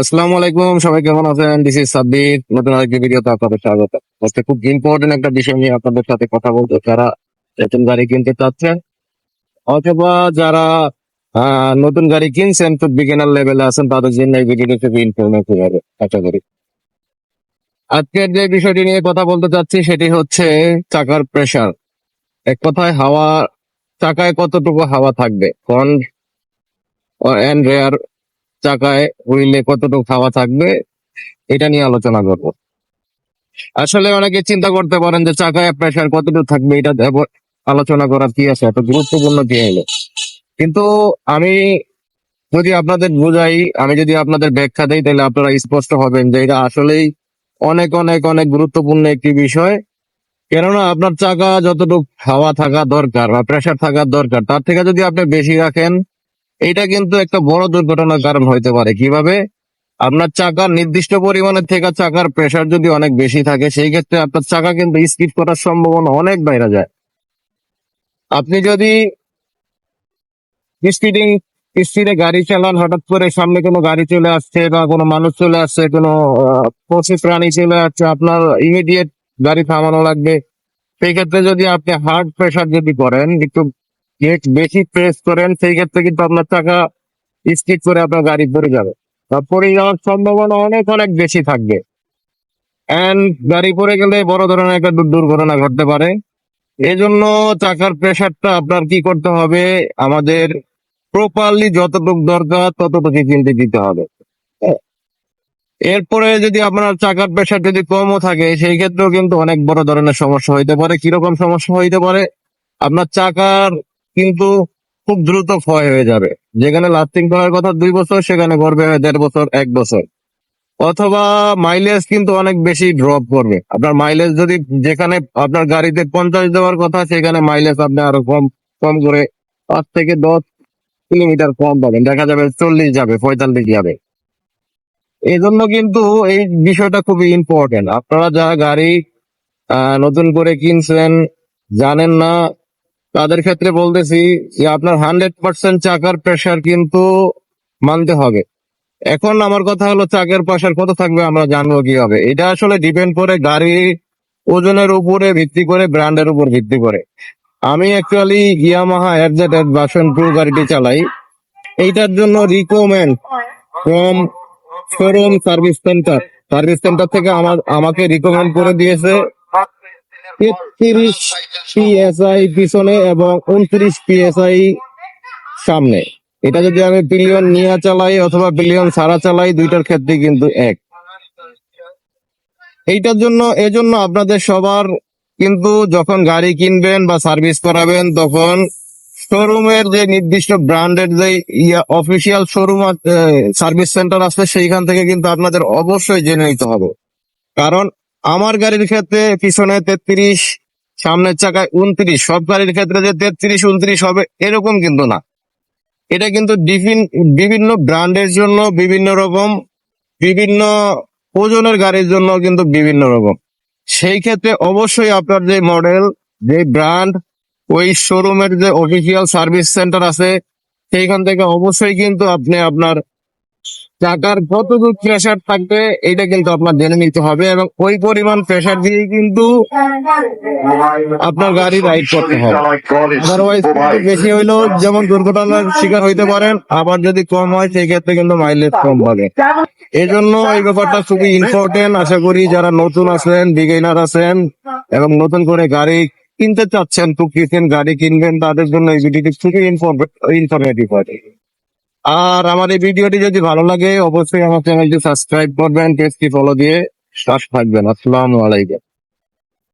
আসসালামু আলাইকুম, সবাই কেমন আছেন? দিস ইজ সাব্বির নতুন আরেকটি ভিডিওতে আপনাদের স্বাগত। আজকে খুব ইম্পর্টেন্ট একটা বিষয় নিয়ে আপনাদের সাথে কথা বলতে যারা নতুন গাড়ি কিনতে চাচ্ছেন, অথবা যারা নতুন গাড়ি কিনছেন, খুব বিগিনার লেভেলে আছেন, তাদের জন্য এই ভিডিওটি খুবই ইনফরমেটিভ হবে, আশা করি। আজকের যে বিষয়টি নিয়ে কথা বলতে চাচ্ছি, সেটি হচ্ছে চাকার প্রেসার এক কথায় হাওয়া, চাকায় কতটুকু হাওয়া থাকবে? ফ্রন্ট এন্ড রেয়ার চাকায় হুইলে কতটুকু খাওয়া থাকবে, এটা নিয়ে আলোচনা করব। আসলে অনেকে চিন্তা করতে পারেন যে চাকায় প্রেসার কতটুকু থাকবে, এটা আলোচনা করার কি আছে, এত গুরুত্বপূর্ণ কি হলো? কিন্তু আমি যদি আপনাদের বোঝাই, আমি যদি আপনাদের ব্যাখ্যা দেই, তাহলে আপনারা স্পষ্ট হবেন যে এটা আসলেই অনেক অনেক অনেক গুরুত্বপূর্ণ একটি বিষয়। কেননা আপনার চাকা যতটুকু হাওয়া থাকা দরকার বা প্রেসার থাকার দরকার, তার থেকে যদি আপনি বেশি রাখেন এটা কিন্তু একটা বড় দুর্ঘটনার কারণ হইতে পারে। কীভাবে? আপনার চাকার নির্দিষ্ট পরিমাণে থেকে চাকার প্রেসার যদি অনেক বেশি থাকে, সেই ক্ষেত্রে আপনার চাকা কিন্তু স্কিপ করার সম্ভাবনা অনেক বাইরে যায়। আপনি যদি স্পিডিং স্পিডে গাড়ি চালান, হঠাৎ করে সামনে কোনো গাড়ি চলে আসছে বা কোনো মানুষ চলে আসছে, কোনো পশু প্রাণী চলে আসছে, আপনার ইমিডিয়েট গাড়ি থামানো লাগবে। সেই ক্ষেত্রে যদি আপনি হার্ড প্রেসার যদি করেন, একটু বেশি প্রেস করেন, সেই ক্ষেত্রে কিন্তু আপনার চাকা স্কিপ করে আপনার গাড়ি পড়ে যাবে। বা পড়ে যাওয়ার সম্ভাবনা অনেক অনেক বেশি থাকবে। এন্ড গাড়ি পড়ে গেলে বড় ধরনের একটা দুর্ঘটনা ঘটতে পারে। এজন্য চাকার প্রেশারটা আপনার কি করতে হবে? আমাদের প্রপারলি যতটুকু দরকার ততটুকু কিনতে দিতে হবে। এরপরে যদি আপনার চাকার প্রেশার যদি কমও থাকে, সেই ক্ষেত্রেও কিন্তু অনেক বড় ধরনের সমস্যা হইতে পারে। কীরকম সমস্যা হইতে পারে? আপনার চাকার কিন্তু খুব দ্রুত ক্ষয় হয়ে যাবে। যেখানে লাস্টিং করার কথা দুই বছর, সেখানে করবে দেড় বছর, এক বছর। অথবা মাইলেজ কিন্তু অনেক বেশি ড্রপ করবে। আপনার মাইলেজ যদি যেখানে আপনার গাড়িতে পঞ্চাশ দেওয়ার কথা, সেখানে মাইলেজ আপনি আরও কম কম করে পাঁচ থেকে দশ কিলোমিটার কম পাবেন। দেখা যাবে চল্লিশ যাবে, পঁয়তাল্লিশ যাবে। এই জন্য কিন্তু এই বিষয়টা খুবই ইম্পর্টেন্ট আপনারা যারা গাড়ি নতুন করে কিনছেন, জানেন না তাদের ক্ষেত্রে বলতেছি আপনার হান্ড্রেড পার্সেন্ট চাকার প্রেসার কিন্তু মানতে হবে। এখন আমার কথা হলো চাকের প্রেসার কত থাকবে আমরা জানব কীভাবে? এটা আসলে ডিপেন্ড করে গাড়ি ওজনের উপরে ভিত্তি করে ব্র্যান্ডের উপর ভিত্তি করে। আমি অ্যাকচুয়ালি ইয়ামাহা এফজেড এর ভার্সন টু গাড়িটি চালাই। এইটার জন্য recommend from showroom service centre service centre থেকে আমার, আমাকে রিকমেন্ড করে দিয়েছে তেত্রিশ পিএসআই পিছনে এবং উনত্রিশ পিএসআই সামনে। এটা যদি আমি বিলিয়ন নিয়ে চালাই অথবা বিলিয়ন ছাড়া চালাই, দুইটার ক্ষেত্রে কিন্তু এক। এইটার জন্য, এজন্য আপনাদের সবার কিন্তু যখন গাড়ি কিনবেন বা সার্ভিস করাবেন, তখন শোরুমের যে নির্দিষ্ট ব্র্যান্ডের যে ইয়া অফিসিয়াল শোরুম সার্ভিস সেন্টার আছে সেইখান থেকে কিন্তু আপনাদের অবশ্যই জেনে নিতে হবে। কারণ আমার গাড়ির ক্ষেত্রে পিছনে তেত্রিশ, সামনের চাকায় উনত্রিশ, সব গাড়ির ক্ষেত্রে যে তেত্রিশ, উনত্রিশ হবে, এরকম কিন্তু না। এটা কিন্তু বিভিন্ন ব্র্যান্ডের জন্য বিভিন্ন রকম, বিভিন্ন ওজনের গাড়ির জন্য কিন্তু বিভিন্ন রকম। সেই ক্ষেত্রে অবশ্যই আপনার যে মডেল, যে ব্র্যান্ড, ওই শোরুমের যে অফিসিয়াল সার্ভিস সেন্টার আছে, সেইখান থেকে অবশ্যই কিন্তু আপনি আপনার চাকার কতটুকু প্রেশার থাকবে এটা কিন্তু আপনার জেনে নিতে হবে এবং ওই পরিমাণ প্রেশার দিয়ে কিন্তু আপনার গাড়ি রাইড করতে হবে। আদারওয়াইজ বেশি হইলেও যেমন দুর্ঘটনার শিকার হইতে পারেন, আবার যদি কম হয়, সেই ক্ষেত্রে কিন্তু মাইলেজ কম পাবে এই জন্য এই ব্যাপারটা খুবই ইম্পর্টেন্ট আশা করি যারা নতুন আছেন বিগিনার আছেন এবং নতুন করে গাড়ি কিনতে চাচ্ছেন, খুব কিনছেন গাড়ি কিনবেন, তাদের জন্য এই ভিডিওটি খুবই ইনফরমেটিভ হয়। আর আমার এই ভিডিওটি যদি ভালো লাগে, অবশ্যই আমার চ্যানেলটি সাবস্ক্রাইব করবেন পেজটি ফলো দিয়ে সাথে থাকবেন। আসসালামু আলাইকুম।